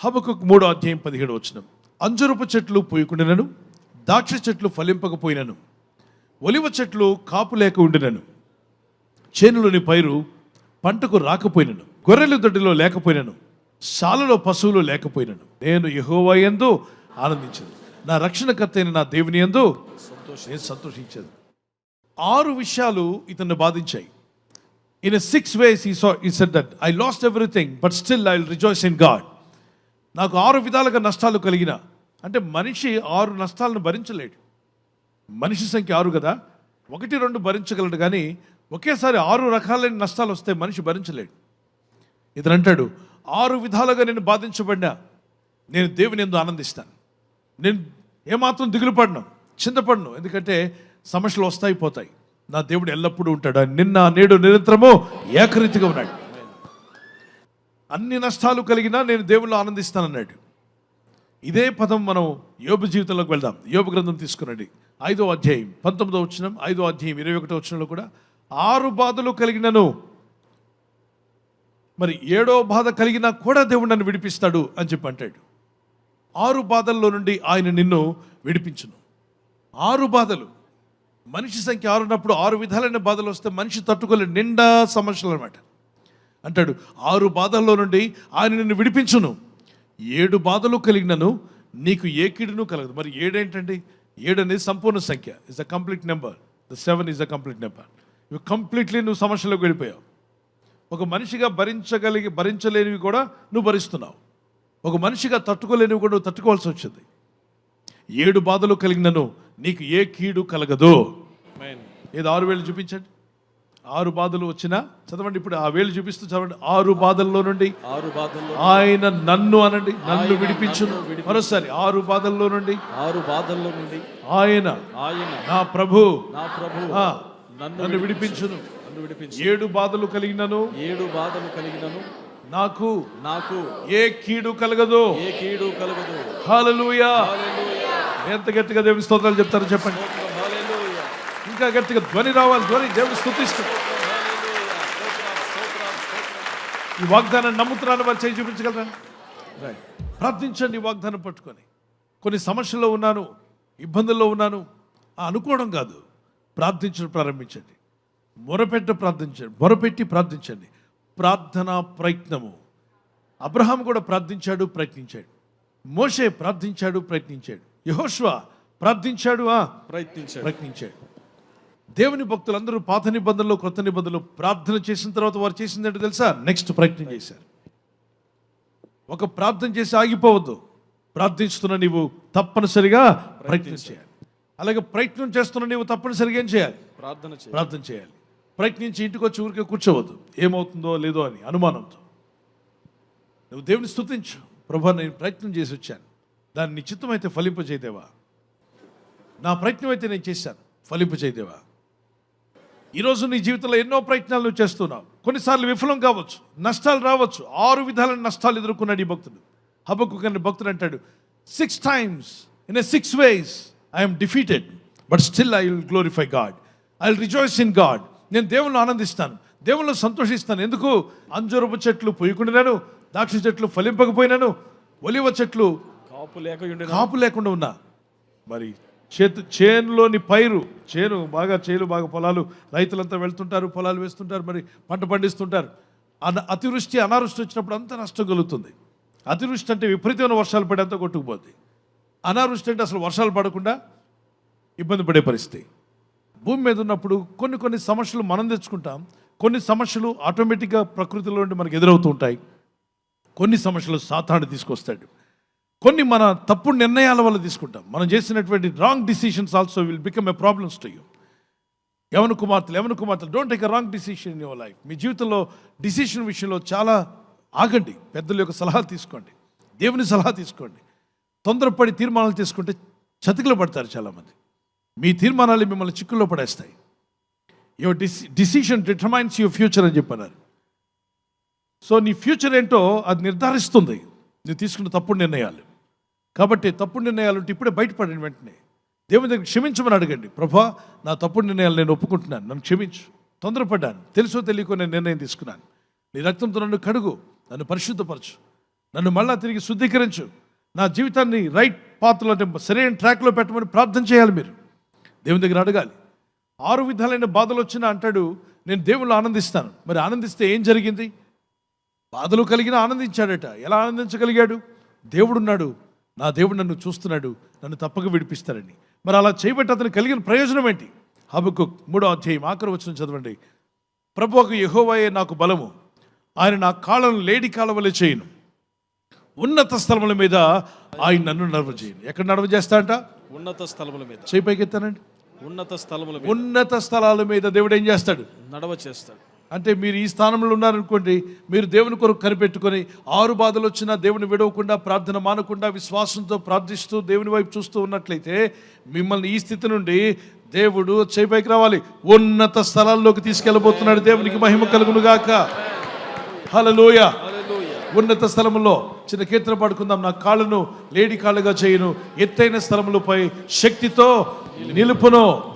హబకు మూడో అధ్యాయం పదిహేడు వచ్చిన అంజురపు చెట్లు పూయకుండినను ద్రాక్ష చెట్లు ఫలింపకపోయినను ఒలివ చెట్లు కాపు లేక ఉండినను చేనులోని పైరు పంటకు రాకపోయినను గొర్రెలు దొడ్డిలో లేకపోయినను శాలలో పశువులు లేకపోయినను. నేను యహోవా ఎందు ఆనందించదు నా రక్షణకర్త అయిన నా దేవుని ఎందు నేను సంతోషించదు ఆరు విషయాలు ఇతన్ని బాధించాయి. In six ways I so I said that I lost everything but still I will rejoice in God నాకు ఆరు విధాలుగా నష్టాలు కలిగిన. అంటే మనిషి ఆరు నష్టాలను భరించలేడు. మనిషి సంఖ్య ఆరు కదా? ఒకటి రెండు భరించగలడు కానీ ఒకేసారి ఆరు రకాలైన నష్టాలు వస్తే మనిషి భరించలేడు. ఇతను అంటాడు ఆరు విధాలుగా నేను బాధించబడినా నేను దేవుని ఎందు ఆనందిస్తాను. నేను ఏమాత్రం దిగులు పడను చింతపడను. ఎందుకంటే సమస్యలు వస్తాయి పోతాయి. నా దేవుడు ఎల్లప్పుడూ ఉంటాడు. నిన్న నేడు నిరంతరము ఏకరీతిగా ఉన్నాడు. అన్ని నష్టాలు కలిగినా నేను దేవుళ్ళు ఆనందిస్తానన్నాడు. ఇదే పదం మనం యోబు జీవితంలోకి వెళ్దాం. యోబు గ్రంథం తీసుకునండి ఐదో అధ్యాయం పంతొమ్మిదో వచ్చిన ఐదో అధ్యాయం ఇరవై ఒకటో వచ్చినలో కూడా ఆరు బాధలు కలిగినను. మరి ఏడో బాధ కలిగినా కూడా దేవుడు నన్ను విడిపిస్తాడు అని చెప్పి అంటాడు. ఆరు బాధల్లో నుండి ఆయన నిన్ను విడిపించును. ఆరు బాధలు. మనిషి సంఖ్య ఆరున్నప్పుడు ఆరు విధాలైన బాధలు వస్తే మనిషి తట్టుకోలే నిండా సమస్యలు అనమాట అంటాడు ఆరు బాధల్లో నుండి ఆయన నిన్ను విడిపించును. ఏడు బాధలు కలిగినను నీకు ఏ కీడును కలగదు. మరి ఏడేంటండి? ఏడు అనేది సంపూర్ణ సంఖ్య. Is a complete number the seven is a complete number నువ్వు కంప్లీట్లీ నువ్వు సమస్యలోకి వెళ్ళిపోయావు. ఒక మనిషిగా భరించగలిగి భరించలేనివి కూడా నువ్వు భరిస్తున్నావు. ఒక మనిషిగా తట్టుకోలేనివి కూడా నువ్వు తట్టుకోవాల్సి వచ్చింది. ఏడు బాధలు కలిగినను నీకు ఏ కీడు కలగదు. ఏదో ఆరు వేలు చూపించండి. ఆరు బాధలు వచ్చినా చదవండి ఇప్పుడు ఆ వేలు చూపిస్తూ చదవండి. ఆరు బాధల్లో నుండి ఆరు బాధల్లో ఆయన నన్ను అనండి నన్ను విడిపించును. మరోసారి ఆరు బాధల్లో నుండి ఆరు బాధల్లో నుండి ఆయన ఆయన నా ప్రభు నా ప్రభు నన్ను నన్ను విడిపించును. నన్ను విడిపించు ఏడు బాధలు కలిగినను. ఏడు బాధలు కలిగినను. నాకు నాకు ఏ కీడు కలగదు. ఏ కీడు కలగదు. హల్లెలూయా. హల్లెలూయా. ఎంత గట్టిగా దేవుని స్తోత్రాలు చెప్తారో చెప్పండి. ఇంకా గట్టిగా ధ్వని రావాలి ధ్వని స్తోత్రం స్తోత్రం ఈ వాగ్దానాన్ని నమ్ముతున్నాను వారు చేయి చూపించగలరా? రైట్ ప్రార్థించండి వాగ్దానం పట్టుకొని. కొన్ని సమస్యల్లో ఉన్నాను ఇబ్బందుల్లో ఉన్నాను. ఆ అనుకోవడం కాదు. ప్రార్థించడం ప్రారంభించండి. మొరపెట్ట ప్రార్థించండి మొరపెట్టి ప్రార్థించండి. ప్రార్థన ప్రయత్నము. అబ్రహాం కూడా ప్రార్థించాడు ప్రయత్నించాడు. మోషే ప్రార్థించాడు ప్రయత్నించాడు. యహోష్వా ప్రార్థించాడు ఆ? ప్రయత్నించాడు. ప్రయత్నించాడు. దేవుని భక్తులందరూ పాత నిబంధనలు కొత్త నిబంధనలు ప్రార్థన చేసిన తర్వాత వారు చేసింది ఏంటో తెలుసా? నెక్స్ట్ ప్రయత్నం చేశారు. ఒక ప్రార్థన చేసి ఆగిపోవద్దు. ప్రార్థిస్తున్న నీవు తప్పనిసరిగా ప్రయత్నం చేయాలి. అలాగే ప్రయత్నం చేస్తున్న నీవు తప్పనిసరిగా ఏం చేయాలి? ప్రార్థన ప్రార్థన చేయాలి. ప్రయత్నించి ఇంటికి వచ్చి ఊరికే కూర్చోవద్దు. ఏమవుతుందో లేదో అని అనుమానంతో నువ్వు దేవుని స్తుతించు. ప్రభా నేను ప్రయత్నం చేసి వచ్చాను. దాన్ని నీ చిత్తమైతే ఫలింపజేదేవా నా ప్రయత్నం అయితే నేను చేశాను. ఫలింపజేదేవా ఈరోజు నీ జీవితంలో ఎన్నో ప్రయత్నాలు నువ్వు చేస్తున్నావు. కొన్నిసార్లు విఫలం కావచ్చు నష్టాలు రావచ్చు. ఆరు విధాలైన నష్టాలు ఎదుర్కొన్నాడు ఈ భక్తుడు. హబక్కు కన్నా భక్తుడు అంటాడు six times in a six ways I'm defeated but still I will glorify God I will rejoice in God నేను దేవుళ్ళు ఆనందిస్తాను దేవుళ్ళు సంతోషిస్తాను. ఎందుకు? అంజూరపు చెట్లు పొయ్యకుండాను ద్రాక్ష చెట్లు ఫలింపకపోయినాను ఒలివ చెట్లు కాపు లేక ఉండిన? కాపు లేకుండా ఉన్నా. మరి చేతు చేనులోని పైరు చేను బాగా చేలు బాగా పొలాలు రైతులంతా వెళ్తుంటారు పొలాలు వేస్తుంటారు మరి పంట పండిస్తుంటారు. అన అతివృష్టి అనావృష్టి వచ్చినప్పుడు అంత నష్టం కలుగుతుంది. అతివృష్టి అంటే విపరీతమైన వర్షాలు పడి అంత కొట్టుకుపోద్ది. అనావృష్టి అంటే అసలు వర్షాలు పడకుండా ఇబ్బంది పడే పరిస్థితి. భూమి మీద ఉన్నప్పుడు కొన్ని కొన్ని సమస్యలు మనం తెచ్చుకుంటాం. కొన్ని సమస్యలు ఆటోమేటిక్గా ప్రకృతిలో నుండి మనకు ఎదురవుతూ ఉంటాయి. కొన్ని సమస్యలు సాతాను తీసుకొస్తాడు. కొన్ని మన తప్పుడు నిర్ణయాల వల్ల తీసుకుంటాం. మనం చేసినటువంటి wrong decisions also will become a problems to you యవన కుమార్తెలు యవన కుమార్తెలు don't take a wrong decision in your life మీ జీవితంలో డిసిషన్ విషయంలో చాలా ఆగండి. పెద్దల యొక్క సలహా తీసుకోండి. దేవుని సలహా తీసుకోండి. తొందరపడి తీర్మానాలు తీసుకుంటే చతికిలో పడతారు చాలామంది. మీ తీర్మానాలు మిమ్మల్ని చిక్కుల్లో పడేస్తాయి. Your deci decision determines your future అని చెప్పన్నారు. సో నీ ఫ్యూచర్ ఏంటో అది నిర్ధారిస్తుంది. నువ్వు తీసుకున్న తప్పుడు నిర్ణయాలు. కాబట్టి తప్పుడు నిర్ణయాలు ఉంటే ఇప్పుడే బయటపడండి వెంటనే. దేవుని దగ్గర క్షమించమని అడగండి. ప్రభా నా తప్పుడు నిర్ణయాలు నేను ఒప్పుకుంటున్నాను. నన్ను క్షమించు. తొందరపడ్డాను. తెలుసో తెలియకో నేను నిర్ణయం తీసుకున్నాను. నీ రక్తంతో నన్ను కడుగు. నన్ను పరిశుద్ధపరచు. నన్ను మళ్ళా తిరిగి శుద్ధీకరించు. నా జీవితాన్ని రైట్ పాత్రలో సరైన ట్రాక్లో పెట్టమని ప్రార్థన చేయాలి మీరు. దేవుని దగ్గర అడగాలి. ఆరు విధాలైన బాధలు వచ్చినా అంటాడు నేను దేవుళ్ళు ఆనందిస్తాను. మరి ఆనందిస్తే ఏం జరిగింది? బాధలు కలిగిన ఆనందించాడట. ఎలా ఆనందించగలిగాడు? దేవుడున్నాడు. నా దేవుడు నన్ను చూస్తున్నాడు నన్ను తప్పక విడిపిస్తాడని మరి అలా చేయబట్టి అతను కలిగిన ప్రయోజనం ఏంటి? హబకు మూడో అధ్యాయం ఆఖరి వచ్చిన చదవండి. ప్రభువుకు యెహోవాయే నాకు బలము. ఆయన నా కాళ్ళను లేడి కాలవలే చేయను. ఉన్నత స్థలముల మీద ఆయన నన్ను నడవ చేయను ఎక్కడ నడవ చేస్తా అంట? ఉన్నత స్థలముల మీద. చేయి పైకెత్తానండి. ఉన్నత స్థలముల ఉన్నత స్థలాల మీద దేవుడు ఏం చేస్తాడు? నడవ చేస్తాడు అంటే మీరు ఈ స్థానంలో ఉన్నారనుకోండి మీరు దేవుని కొరకు కనిపెట్టుకొని ఆరు బాధలు వచ్చినా దేవుని విడవకుండా ప్రార్థన మానకుండా విశ్వాసంతో ప్రార్థిస్తూ దేవుని వైపు చూస్తూ ఉన్నట్లయితే మిమ్మల్ని ఈ స్థితి నుండి దేవుడు చేపైకి రావాలి. ఉన్నత స్థలాల్లోకి తీసుకెళ్ళబోతున్నాడు దేవునికి మహిమ కలుగును గాక హలలోయ ఉన్నత స్థలములో చిన్న కీర్తన పాడుకుందాం. నా కాళ్ళను లేడి కాళ్ళుగా చేయను. ఎత్తైన స్థలములపై శక్తితో నిలుపును.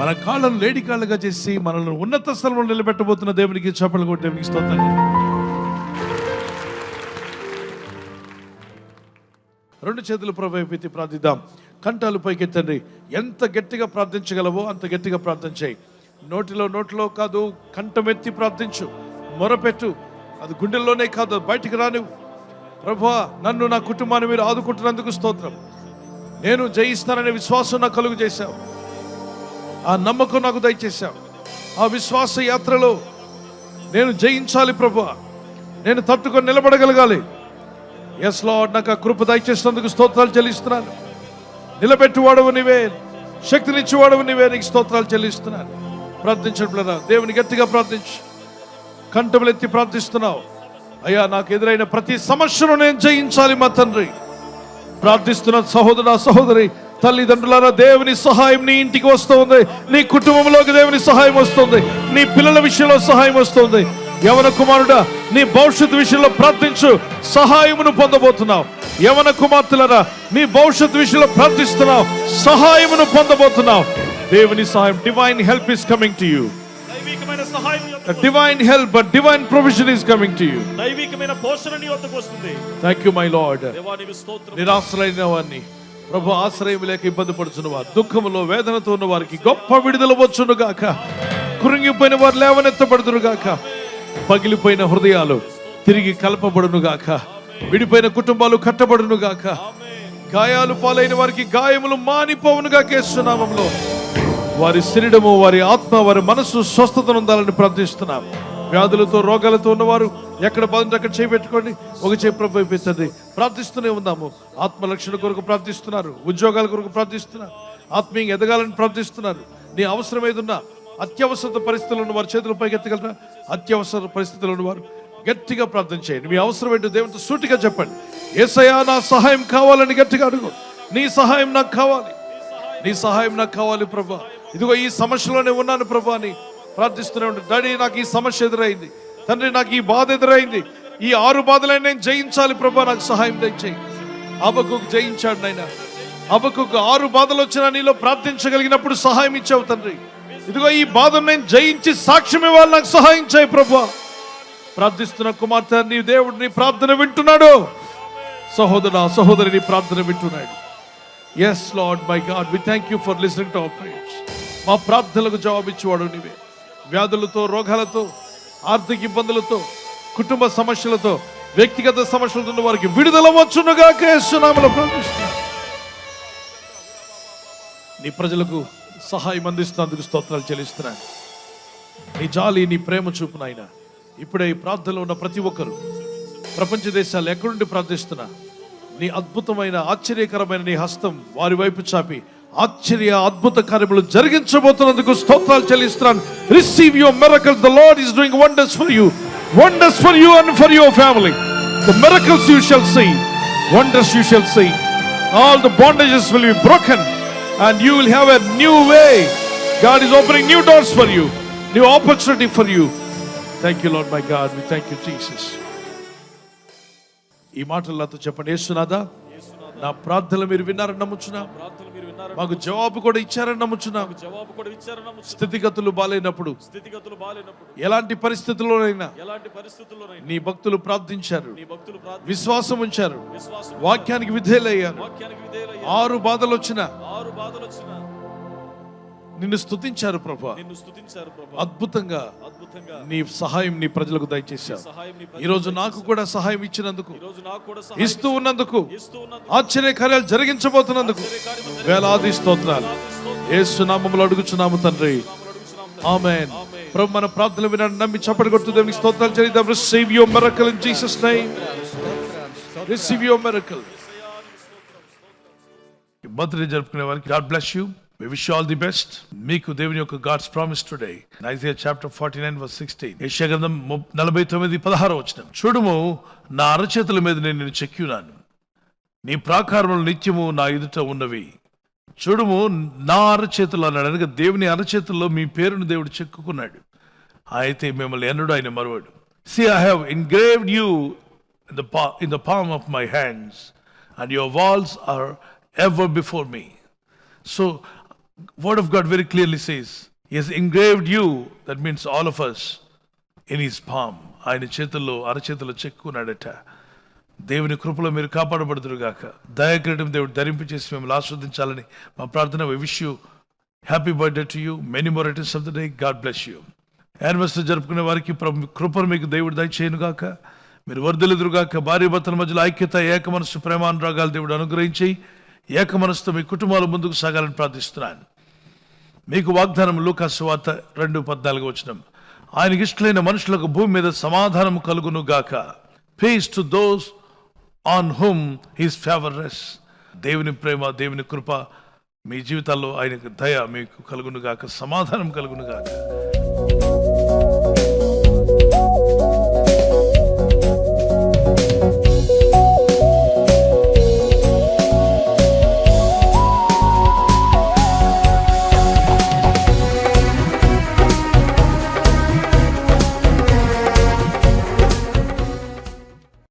మన కాళ్ళను లేడి కాళ్ళుగా చేసి మనల్ని ఉన్నత స్థలంలో నిలబెట్టబోతున్న దేవునికి చప్పలు కొట్టి స్తోత్రం రెండు చేతులు ప్రభావితి ప్రార్థిద్దాం. కంఠాలు పైకెత్తండి. ఎంత గట్టిగా ప్రార్థించగలవో అంత గట్టిగా ప్రార్థన చేయి. నోటిలో నోటిలో కాదు కంఠమెత్తి ప్రార్థించు. మొరపెట్టు. అది గుండెల్లోనే కాదు బయటికి రానివ్వు. ప్రభా నన్ను నా కుటుంబాన్ని మీరు ఆదుకుంటున్నందుకు స్తోత్రం. నేను జయిస్తాననే విశ్వాసం నాకు కలుగు చేశావు. ఆ నమ్మకం నాకు దయచేశావు. ఆ విశ్వాస యాత్రలో నేను జయించాలి ప్రభు నేను తట్టుకొని నిలబడగలగాలి. ఎస్ లార్డ్ నాకు ఆ కృప దయచేసినందుకు స్తోత్రాలు చెల్లిస్తున్నాను. నిలబెట్టువాడవు నీవే శక్తినిచ్చేవాడవు నీవే నీకు స్తోత్రాలు చెల్లిస్తున్నాను. ప్రార్థించడం దేవుని గట్టిగా ప్రార్థించు. ఎత్తి ప్రార్థిస్తున్నావు. అయ్యా నాకు ఎదురైన ప్రతి సమస్యను నేను జయించాలి మా తండ్రి. ప్రార్థిస్తున్న సహోదర సహోదరి తల్లిదండ్రులారా దేవుని సహాయం నీ ఇంటికి వస్తుంది నీ కుటుంబంలోకి దేవుని సహాయం వస్తుంది నీ పిల్లల విషయంలో సహాయం వస్తుంది యవన కుమారుడా నీ భవిష్యత్తు విషయంలో ప్రార్థించు. సహాయమును పొందబోతున్నావు. యవన కుమార్తెలరా నీ భవిష్యత్తు విషయంలో ప్రార్థిస్తున్నావు. సహాయమును పొందబోతున్నావు. దేవుని సహాయం divine help is coming to you divine help divine provision is coming to you. దైవికమైన పోషణ నీ వద్దకు వస్తుంది. థ్యాంక్ యూ మై లార్డ్ నిరాశ్రయిన వారిని. ప్రభు ఆశ్రయం లేక ఇబ్బంది పడుతున్న వారు దుఃఖములో వేదనతో ఉన్న వారికి గొప్ప విడుదల వచ్చును గాక కృంగిపోయిన వారు లేవనెత్తబడుతును గాక పగిలిపోయిన హృదయాలు తిరిగి కలపబడును గాక. విడిపోయిన కుటుంబాలు కట్టబడును గాక. గాయాలు పాలైన వారికి గాయములు మానిపోవును గాక వారి శరీరము వారి ఆత్మ వారి మనస్సు స్వస్థత ఉండాలని ప్రార్థిస్తున్నాం. వ్యాధులతో రోగాలతో ఉన్నవారు ఎక్కడ బాగుంటే అక్కడ చేపెట్టుకోండి ఒక చేయి ప్రభు ప్రార్థిస్తూనే ఉందాము ఆత్మలక్షణ కొరకు ప్రార్థిస్తున్నారు. ఉద్యోగాల కొరకు ప్రార్థిస్తున్నారు. ఆత్మీయంగా ఎదగాలని ప్రార్థిస్తున్నారు. నీ అవసరం ఏదున్నా అత్యవసర పరిస్థితులు ఉన్న వారు చేతులు పైకి ఎత్తగలరా అత్యవసర పరిస్థితులు ఉన్నవారు గట్టిగా ప్రార్థన చేయండి. మీ అవసరం ఏంటో దేవునితో సూటిగా చెప్పండి. ఏసయ్యా నా సహాయం కావాలని గట్టిగా అడుగు. నీ సహాయం నాకు కావాలి. నీ సహాయం నాకు కావాలి ప్రభా. ఇదిగో ఈ సమస్యలోనే ఉన్నాను ప్రభా అని ప్రార్థిస్తూనే ఉంటాను డాడీ నాకు ఈ సమస్య ఎదురైంది. తండ్రి నాకు ఈ బాధ ఎదురైంది. ఈ ఆరు బాధలైన నేను జయించాలి ప్రభా నాకు సహాయం దయచేయి. అబకు జయించాడు నాయన. అబకు ఆరు బాధలు వచ్చినా నీలో ప్రార్థించగలిగినప్పుడు సహాయం ఇచ్చావు తండ్రి. ఇదిగో ఈ బాధను నేను జయించి సాక్ష్యం ఇవ్వాలి నాకు సహాయం చేయి ప్రభు. ప్రార్థిస్తున్న కుమార్తె నీ దేవుడు నీ ప్రార్థన వింటున్నాడు. సహోదర సహోదరి నీ ప్రార్థన వింటున్నాడు. Yes Lord my God we thank you for listening to prayers మా ప్రార్థనలకు జవాబిచ్చేవాడు నీవే. వ్యాధులతో రోగాలతో ఆర్థిక ఇబ్బందులతో కుటుంబ సమస్యలతో వ్యక్తిగత సమస్యలతో ఉన్న వారికి విడుదల వచ్చునుగా కేస్తున్నామలో ప్రార్థిస్తున్నాను నీ ప్రజలకు సహాయం అందిస్తున్నందుకు స్తోత్రాలు చెల్లిస్తున్నాను. నీ జాలి నీ ప్రేమ చూపు నాయన ఇప్పుడే ఈ ప్రార్థనలో ఉన్న ప్రతి ఒక్కరు ప్రపంచ దేశాలు ఎక్కడుండి ప్రార్థిస్తున్నా నీ అద్భుతమైన ఆశ్చర్యకరమైన నీ హస్తం వారి వైపు చాపి ఆశ్చర్య అద్భుత కార్యములు జరిగించబోతున్నందుకు స్తోత్రాలు చెల్లిస్తున్నాను. Receive your miracles the Lord is doing wonders for you wonders for you and for your family the miracles you shall see wonders you shall see all the bondages will be broken and you will have a new way. God is opening new doors for you, new opportunity for you. Thank you, Lord my God. We thank you, Jesus. ఈ మాటలు నాతో చెప్పండి ఏసునాదా నా ప్రార్థనలు మీరు విన్నారని నమ్ముచున్నా. మాకు జవాబు కూడా ఇచ్చారని నమ్ముచున్నా. జవాబు కూడా ఇచ్చారని. స్థితిగతులు బాలేనప్పుడు స్థితిగతులు బాలేనప్పుడు ఎలాంటి పరిస్థితుల్లోనైనా ఎలాంటి పరిస్థితుల్లోనైనా నీ భక్తులు ప్రార్థించారు. నీ భక్తులు విశ్వాసం ఉంచారు. వాక్యానికి విధేయులయ్యారు. వాక్యానికి విధేయులయ్యారు. ఆరు బాధలు వచ్చినా ఆరు బాధలు వచ్చినా నిన్ను స్తుతించారు ప్రభా. నిన్ను స్తుతించారు ప్రభు. అద్భుతంగా అద్భుతంగా. నీ సహాయం నీ ప్రజలకు దయచేశావు. ఈ రోజు నాకు కూడా సహాయం ఇచ్చినందుకు ఈ రోజు నాకు కూడా సహాయం ఇస్తూ ఉన్నందుకు ఆశ్చర్య కార్యాలు జరిగించబోతున్నందుకు వేలాది స్తోత్రాలు యేసు నామములో అడుగుచున్నాము తండ్రి. ఆమేన్. ప్రభు మన ప్రార్థనలు వినని నమ్మి చప్పటి కొడుతూ దేవునికి స్తోత్రాలు చేద్దాం receive your miracle in Jesus name receive your miracle birthday జరుపుకునే వారికి God bless you We wish you all the best మీకు దేవుని యొక్క God's promise today Isaiah chapter forty nine verse sixteen యెషయా నలభై తొమ్మిది పదహారు వచ్చిన చూడుము నా అరచేతుల మీద నేను నేను చెక్కినాను నీ ప్రాకారములు నిత్యము నా ఎదుట ఉన్నవి చూడుము నా అరచేతులు అన్నాడు అనగా దేవుని అరచేతుల్లో మీ పేరును దేవుడు చెక్కుకున్నాడు అయితే మిమ్మల్ని ఎన్నడూ ఆయన మరువాడు see I have engraved you in the pa in the palm of my hands and your walls are ever before me so word of god very clearly says he has engraved you. That means all of us in his palm. ఆయన చేతుల్లో అరచేతుల్లో చెక్కున్నాడట దేవుని కృపలో మీరు కాపాడబడుతురు గాక. దేవుడు ధరింపు చేసి మిమ్మల్ని ఆస్వాదించాలని మా ప్రార్థన wish you happy birthday to you many more returns of the day God bless you anniversary జరుపుకునే వారికి కృపను మీకు దేవుడు దయచేయను గాక. మీరు వర్ధలుదురుగాక భార్య భర్తల మధ్యలో ఐక్యత ఏక మనసు ప్రేమానురాగాలు దేవుడు అనుగ్రహించి ఏక మనసుతో మీ కుటుంబాలు ముందుకు సాగాలని ప్రార్థిస్తున్నాను. మీకు వాగ్దానం లూకాసు వార్త రెండు పద్నాలుగు వచ్చిన ఆయనకి ఇష్టలైన మనుషులకు భూమి మీద సమాధానం కలుగును గాక. Peace to those on home his favourness దేవుని ప్రేమ దేవుని కృప మీ జీవితాల్లో ఆయనకు దయ మీకు కలుగును గాక సమాధానం కలుగును గాక.